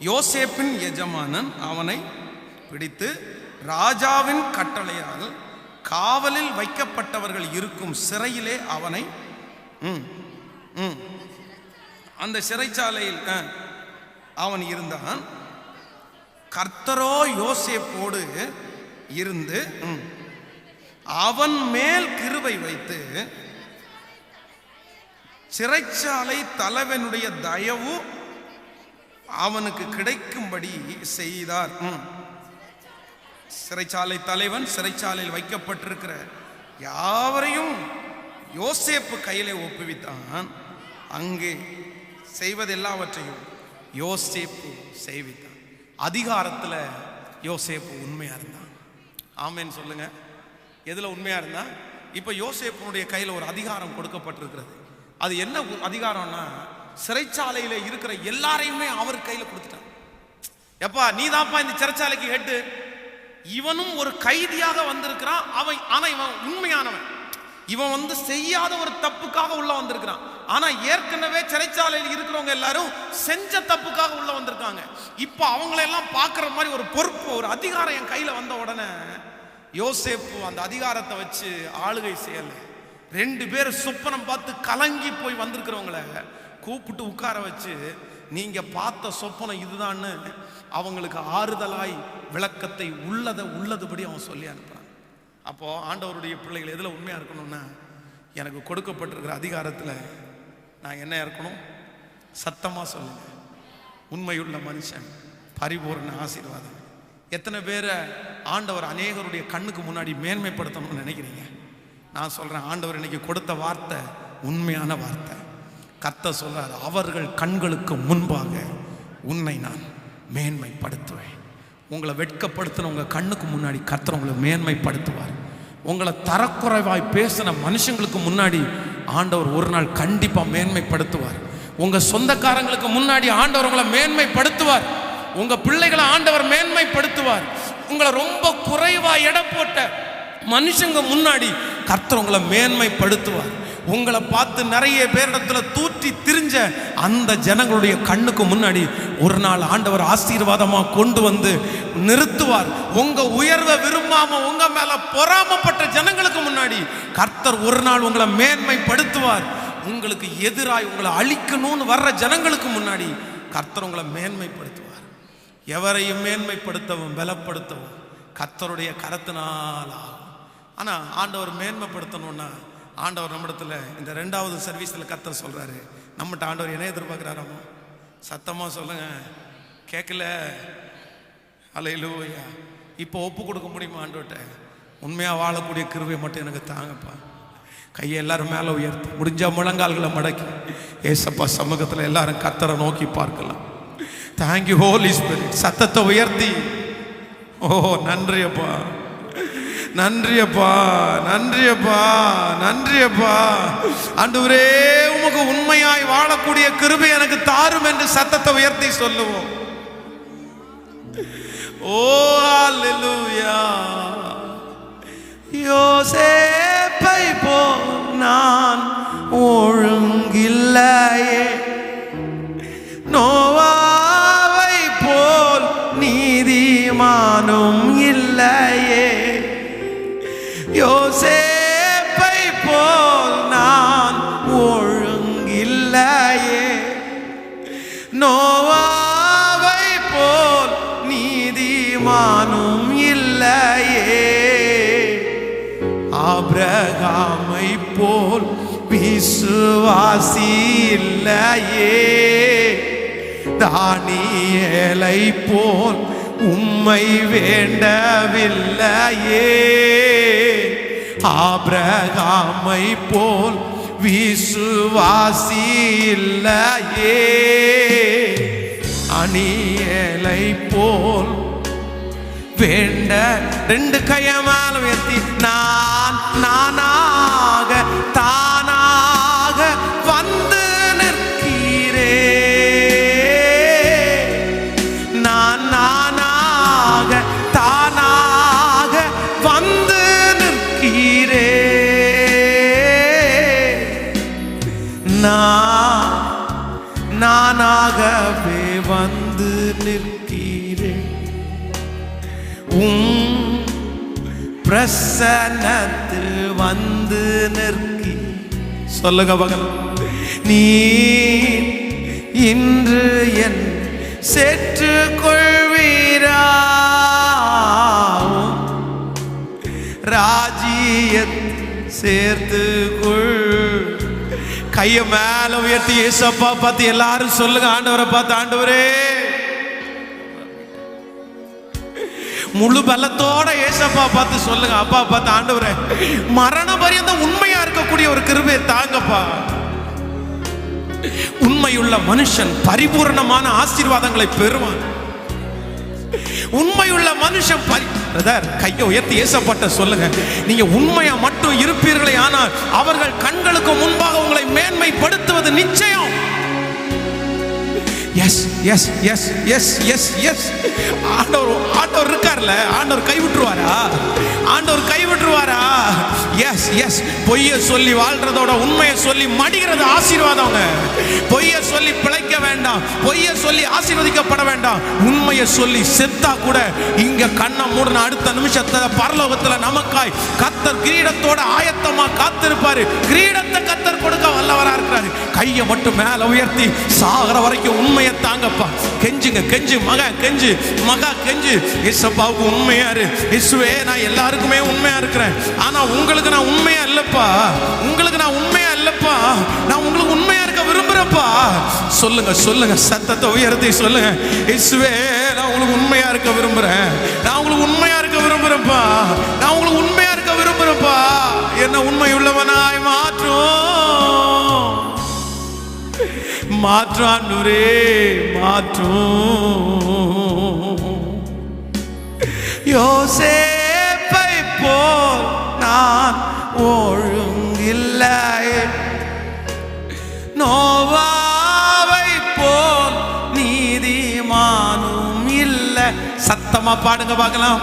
யோசேப்பின் எஜமானன் அவனை பிடித்து ராஜாவின் கட்டளையால் காவலில் வைக்கப்பட்டவர்கள் இருக்கும் சிறையிலே அவனை ம், ம், அந்த சிறைச்சாலையில் அவன் இருந்தான். கர்த்தரோ யோசேப்போடு இருந்து ம், அவன் மேல் கிருவை வைத்து சிறைச்சாலை தலைவனுடைய தயவு அவனுக்கு கிடைக்கும்படி செய்தார். சிறைச்சாலை தலைவன் சிறைச்சாலையில் வைக்கப்பட்டிருக்கிற யாவரையும் யோசேப்பு கையிலே ஒப்புவித்தான். அங்கே செய்வது எல்லாவற்றையும் யோசேப்பு செய்வித்தான். அதிகாரத்தில் யோசேப்பு உண்மையா இருந்தான். ஆமேன்னு சொல்லுங்க. எதுல உண்மையா இருந்தான் இப்போ யோசேப்புனுடைய கையில் ஒரு அதிகாரம் கொடுக்கப்பட்டிருக்கிறது. அது என்ன அதிகாரம்னா சிறைச்சாலையில் இருக்கிற எல்லாரையுமே அவர் கையில் கொடுத்துட்டான். எப்பா நீ தான்ப்பா இந்த சிறைச்சாலைக்கு ஹெட்டு இவனும் ஒரு கைதியாக வந்திருக்கிறான். அவன் ஆனால் இவன் உண்மையானவன். இவன் வந்து செய்யாத ஒரு தப்புக்காக உள்ள வந்திருக்கிறான். ஆனா ஏற்கனவே சிறைச்சாலையில் இருக்கிறவங்க எல்லாரும் செஞ்ச தப்புக்காக உள்ள வந்திருக்காங்க. இப்போ அவங்களெல்லாம் பார்க்குற மாதிரி ஒரு பொறுப்பு ஒரு அதிகாரம் என் கையில வந்த உடனே யோசேப்பு அந்த அதிகாரத்தை வச்சு ஆளுகை செய்யலை. ரெண்டு பேர் சொப்பனம் பார்த்து கலங்கி போய் வந்திருக்கிறவங்கள கூப்பிட்டு உட்கார வச்சு நீங்க பார்த்த சொப்பனம் இதுதான்னு அவங்களுக்கு ஆறுதலாய் விளக்கத்தை உள்ளதை உள்ளதுபடி அவன் சொல்லி அனுப்புறான். அப்போ ஆண்டவருடைய பிள்ளைகள் எதுல உண்மையா இருக்கணும்னா எனக்கு கொடுக்கப்பட்டிருக்கிற அதிகாரத்துல நான் என்ன இருக்கணும்? சத்தமா சொல்லுங்க. உண்மையுள்ள மனுஷன் பரிபூர்ண ஆசீர்வாதம். எத்தனை பேரை ஆண்டவர் அநேகருடைய கண்ணுக்கு முன்னாடி மேன்மைப்படுத்தணும்னு நினைக்கிறீங்க? நான் சொல்றேன் ஆண்டவர் இன்னைக்கு கொடுத்த வார்த்தை உண்மையான வார்த்தை. கத்த சொல்றார் அவர்கள் கண்களுக்கு முன்பாக உன்னை நான் மேன்மைப்படுத்துவேன். உங்களை வெட்கப்படுத்தின உங்கள் கண்ணுக்கு முன்னாடி கர்த்தர் உங்களை மேன்மைப்படுத்துவார். உங்களை தரக்குறைவாய் பேசின மனுஷங்களுக்கு முன்னாடி ஆண்டவர் ஒரு நாள் கண்டிப்பாக மேன்மைப்படுத்துவார். உங்கள் சொந்தக்காரங்களுக்கு முன்னாடி ஆண்டவர் உங்களை மேன்மைப்படுத்துவார். உங்கள் பிள்ளைகளை ஆண்டவர் மேன்மைப்படுத்துவார். உங்களை ரொம்ப குறைவாக எடை போட்ட மனுஷங்க முன்னாடி கர்த்தர் உங்களை மேன்மைப்படுத்துவார். உங்களை பார்த்து நிறைய பேரிடத்துல தூற்றி திரிஞ்ச அந்த ஜனங்களுடைய கண்ணுக்கு முன்னாடி ஒரு நாள் ஆண்டவர் ஆசீர்வாதமா கொண்டு வந்து நிறுத்துவார். உங்க உயர்வை விரும்பாம உங்க மேல பொறாமப்பட்ட ஜனங்களுக்கு முன்னாடி கர்த்தர் ஒரு நாள் உங்களை மேன்மைப்படுத்துவார். உங்களுக்கு எதிராய் உங்களை அழிக்கணும்னு வர்ற ஜனங்களுக்கு முன்னாடி கர்த்தர் உங்களை மேன்மைப்படுத்துவார். எவரையும் மேன்மைப்படுத்தவும் பலப்படுத்தவும் கர்த்தருடைய கரத்தினால் ஆகும். ஆண்டவர் மேன்மைப்படுத்தணும்னா ஆண்டவர் நம்மிடத்தில் இந்த ரெண்டாவது சர்வீஸில் கர்த்தர் சொல்கிறாரு நம்மகிட்ட ஆண்டவர் என்ன எதிர்பார்க்குறாராமோ? சத்தமாக சொல்லுங்க. கேட்கல அலையிலூயா இப்போ ஒப்பு கொடுக்க முடியுமா ஆண்டவர்கிட்ட? உண்மையாக வாழக்கூடிய கிருவை மட்டும் எனக்கு தாங்கப்பா. கையை எல்லாரும் மேலே உயர்த்தி. முடிஞ்ச முழங்கால்களை மடக்கி. ஏசப்பா சமூகத்தில் எல்லாரும் கத்தரை நோக்கி பார்க்கலாம். தேங்க்யூ ஹோலி ஸ்பிரிட் சத்தத்தை உயர்த்தி. ஓ நன்றி நன்றியப்பா நன்றி அப்பா நன்றி அப்பா நன்றி அப்பா உமக்கு உண்மையாய் வாழக்கூடிய கிருபை எனக்கு தாரும் என்று சத்தத்தை உயர்த்தி சொல்லுவோம். ஓ அல்லேலூயா யோசேப்பை போ நான் ஒழுங்கில்லை. நோவாவை போல் நீதிமானும் இல்லையே. ஆபிரகாமை போல் விசுவாசி இல்லையே. தானியலை போல் உம்மை வேண்டவில்லையே. ஆபிரகாமை போல் விசுவாசி இல்லையே. தானியலை போல் வேண்ட ரெண்டு கைய உயர்த்தி நான் நானாக பிரசனத்தில் வந்து நிற்கி. சொல்லுங்க பகல். நீ இன்று என் செற்று கொள்வீரா ராஜ்யத் சேர்த்து கொள் கையை மேல உயர்த்தி ஏசப்பா பார்த்து எல்லாரும் சொல்லுங்க ஆண்டவரை பார்த்து ஆண்டவரே. முழு பலத்தோட ஏசப்பா பார்த்து சொல்லுங்க அப்பா பார்த்து ஆண்டவரே மரண பரியந்தம் உண்மையா இருக்கக்கூடிய ஒரு கிருபையை தாங்கப்பா. உண்மையுள்ள மனுஷன் பரிபூரணமான ஆசீர்வாதங்களை பெறுவான். உண்மையுள்ள மனுஷன் பிரதர் கையை உயர்த்தி ஏசப்பட்ட சொல்லுங்க. நீங்க உண்மையா மட்டும் இருப்பீர்களே ஆனால் அவர்கள் கண்களுக்கு முன்பாக உங்களை மேன்மைப்படுத்துவது நிச்சயம். Yes yes yes yes yes yes ஆண்டவர் ஆண்டவர் இருக்கார்ல? ஆண்டவர் கைவிட்டுருவாரா ஆண்டவர் கை விட்டுருவாரா? எஸ் எஸ் பொய்ய சொல்லி வாழ்றதோட உண்மையை சொல்லி மடிகிறது அவங்க. பொய்ய சொல்லி பிழைக்க வேண்டாம். பொய்ய சொல்லி ஆசீர்வதிக்கப்பட வேண்டாம். உண்மையை சொல்லி செத்தா கூட இங்க கண்ணை மூடின அடுத்த நிமிஷத்துல பரலோகத்துல நமக்காய் கத்தர் கிரீடத்தோட ஆயத்தமா காத்திருப்பாரு. கிரீடத்தை கத்தர் கொடுக்க வல்லவரா இருக்கிறாரு. கையை மட்டும் மேல உயர்த்தி சாகிற வரைக்கும் உண்மையை தாங்கப்பா. கெஞ்சுங்க கெஞ்சு மகா கெஞ்சு மகா கெஞ்சு. இசப்பாவுக்கு உண்மையாரு இசுவே நான் எல்லாருக்குமே உண்மையா இருக்கிறேன். ஆனா உங்களுக்கு நான் உண்மையா இல்லப்பா. உங்களுக்கு நான் உண்மையா இல்லப்பா. நான் உங்களுக்கு உண்மையா இருக்க விரும்புறப்பா சொல்லுங்க சொல்லுங்க. சத்தத்தை உயர்த்தி சொல்லுங்க. இசுவே நான் உங்களுக்கு உண்மையா இருக்க விரும்புறேன். நான் உங்களுக்கு உண்மையா இருக்க விரும்புறேன்ப்பா. நான் உங்களுக்கு உண்மையா இருக்க விரும்புறேன்ப்பா. என்ன உண்மை உள்ளவனாய் மாற்றும் மாற்றாண்டுரே மாற்றும். யோசேப்பை போல் நான் ஒழுங்கில்லை. நோவாவை போல் நீதிமானும் இல்லை. சத்தமா பாடுங்க பார்க்கலாம்.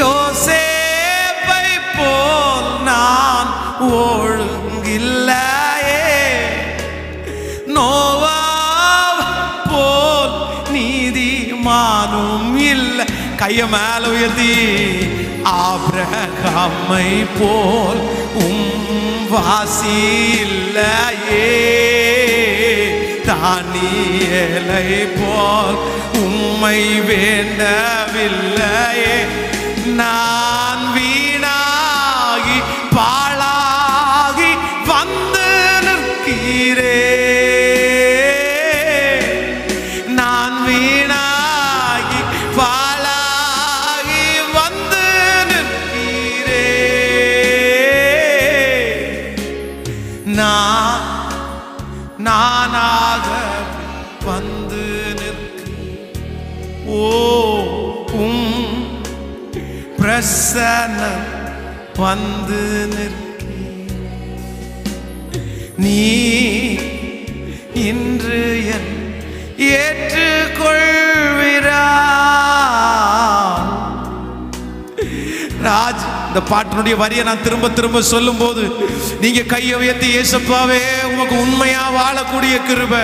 யோசேப்பை போல் நான் ஒழுங்கில்லை. நோவா போல் நீதிமானும் இல்லை. கைய மேல உயர்த்தி ஆபிரகாமை போல் உம் வாசி இல்லையே. தானியலை போல் உம்மை வேண்டவில்லையே. நான் பிரசன்னம் வந்து நிற்கிறேன் நீ இன்று என் ஏற்றுக்கொள்கிறா ராஜ் இந்த பாட்டினுடைய வரியை நான் திரும்ப திரும்ப சொல்லும் போது நீங்க கையை உயர்த்தி ஏசப்பாவே உமக்கு உண்மையா வாழக்கூடிய கிருப.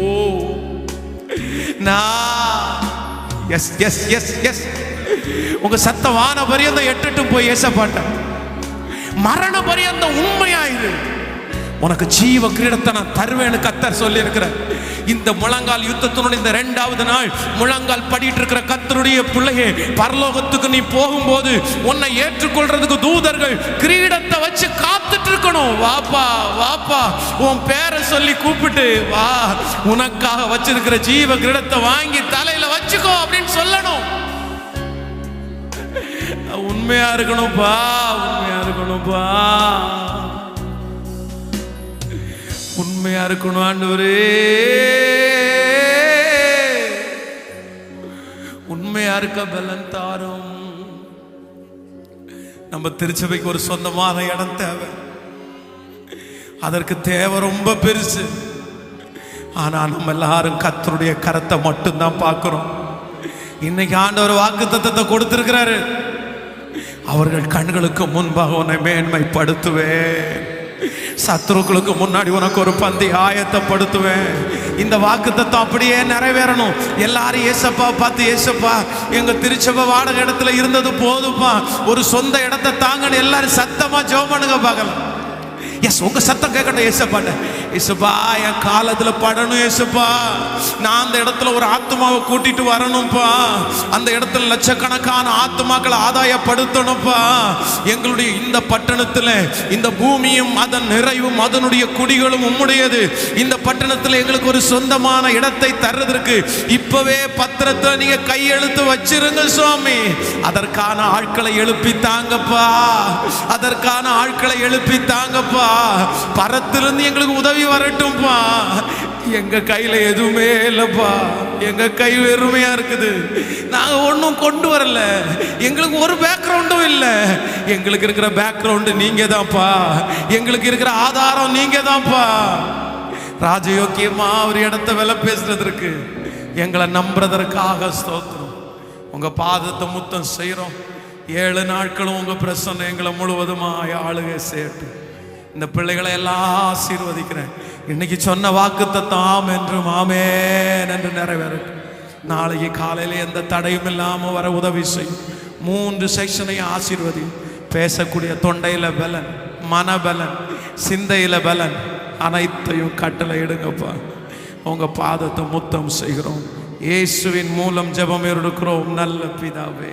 ஓ நான் எஸ் எஸ் எஸ் எஸ் உங்க சத்த வான பரியந்தம் எட்டுட்டு போய் ஏசப்பாட்ட. மரண பரியந்தம் உண்மையாயிரு. உனக்கு ஜீவ கிரீடத்தை நான் தருவேன்னு கத்தர் சொல்லி இந்த முழங்கால் யுத்தத்தினுடைய இந்த ரெண்டாவது நாள் முழங்கால் படிட்டு இருக்கிற கத்தருடைய பிள்ளையே பரலோகத்துக்கு நீ போகும்போது உன்னை ஏற்றுக்கொள்றதுக்கு தூதர்கள் கிரீடத்தை வச்சு காத்துட்டு இருக்கணும் வாப்பா வாப்பா உன் பேரை சொல்லி கூப்பிட்டு வா. உனக்காக வச்சிருக்கிற ஜீவ கிரீடத்தை வாங்கி தலையில வச்சுக்கோ அப்படின்னு சொல்லணும். உண்மையா இருக்கணும்ப்பா உண்மையா இருக்கணும்ப்பா. உண்மையா இருக்கணும் ஆண்டவரே. உண்மையா இருக்க பலன் தாரும். நம்ம திருச்சபைக்கு ஒரு சொந்தமான இடம் தேவை. அதற்கு தேவை ரொம்ப பெருசு. ஆனா நம்ம எல்லாரும் கத்தருடைய கரத்தை மட்டும்தான் பார்க்கிறோம். இன்னைக்கு ஆண்டவர் வாக்கு தத்துவத்தை கொடுத்திருக்கிறாரு. அவர்கள் கண்களுக்கு முன்பாக உன்னை மேன்மைப்படுத்துவேன். சத்ருக்களுக்கு முன்னாடி உனக்கு ஒரு பந்தி ஆயத்தப்படுத்துவேன். இந்த வாக்குத்தத்தம் அப்படியே நிறைவேறணும். எல்லாரும் ஏசப்பா பார்த்து ஏசப்பா எங்க திருச்சபை வாடகை இடத்துல இருந்தது போதுப்பா ஒரு சொந்த இடத்தை தாங்கன்னு எல்லாரும் சத்தமா ஜெபம் பண்ணுங்க பார்க்கலாம். எஸ் உங்க சத்தம் கேட்கட்டும் ஏசப்பாட்ட ஏசப்பா என் காலத்துல படணும் ஏசப்பா நான் அந்த இடத்துல ஒரு ஆத்மாவை கூட்டிட்டு வரணும்ப்பா அந்த இடத்துல லட்சக்கணக்கான ஆத்மாக்களை ஆதாயப்படுத்தணும்ப்பா எங்களுடைய இந்த பட்டணத்துல இந்த பூமியும் அதன் நிறைவும் அதனுடைய குடிகளும் உம்முடையது. இந்த பட்டணத்துல எங்களுக்கு ஒரு சொந்தமான இடத்தை தர்றதற்கு இப்பவே பத்திரத்தை நீங்க கையெழுத்து வச்சிருங்க சுவாமி. அதற்கான ஆட்களை எழுப்பி தாங்கப்பா அதற்கான ஆட்களை எழுப்பி தாங்கப்பா பரத்திலிருந்து எங்களுக்கு உதவி வரட்டும்ப்பா எங்க கையில எதுவுமே இல்லைப்பா. எங்க கை வெறுமையா இருக்குது. நாங்க ஒன்றும் கொண்டு வரல. எங்களுக்கு ஒரு பேக்ரவுண்டும் இல்லை. எங்களுக்கு இருக்கிற பேக்ரவுண்டு நீங்க தான்ப்பா எங்களுக்கு இருக்கிற ஆதாரம் நீங்க தான்ப்பா ராஜயோக்கியமா ஒரு இடத்த விலை பேசுறதற்கு எங்களை நம்புறதற்காக ஸ்தோத்திரம். உங்க பாதத்தை முத்தம் செய்கிறோம் ஏழு நாட்களும் உங்க பிரசன்னம் எங்களை முழுவதுமாய் ஆளுகை செய்யட்டும். இந்த பிள்ளைகளை எல்லாம் ஆசீர்வதிக்கிறேன். இன்னைக்கு சொன்ன வாக்கு தாம் என்றும் ஆமேன் என்று நிறைவேறட்டும். நாளைக்கு காலையில எந்த தடையும் இல்லாமல் வர உதவி செய்யும் மூன்று செக்ஷனையும் ஆசீர்வதி. பேசக்கூடிய தொண்டையில பலன் மனபலன் சிந்தையில பலன் அனைத்தையும் கட்டளை எடுங்கப்பா. உங்க பாதத்தை முத்தம் செய்கிறோம். இயேசுவின் மூலம் ஜெபம் எடுக்கிறோம். நல்ல பிதாவே.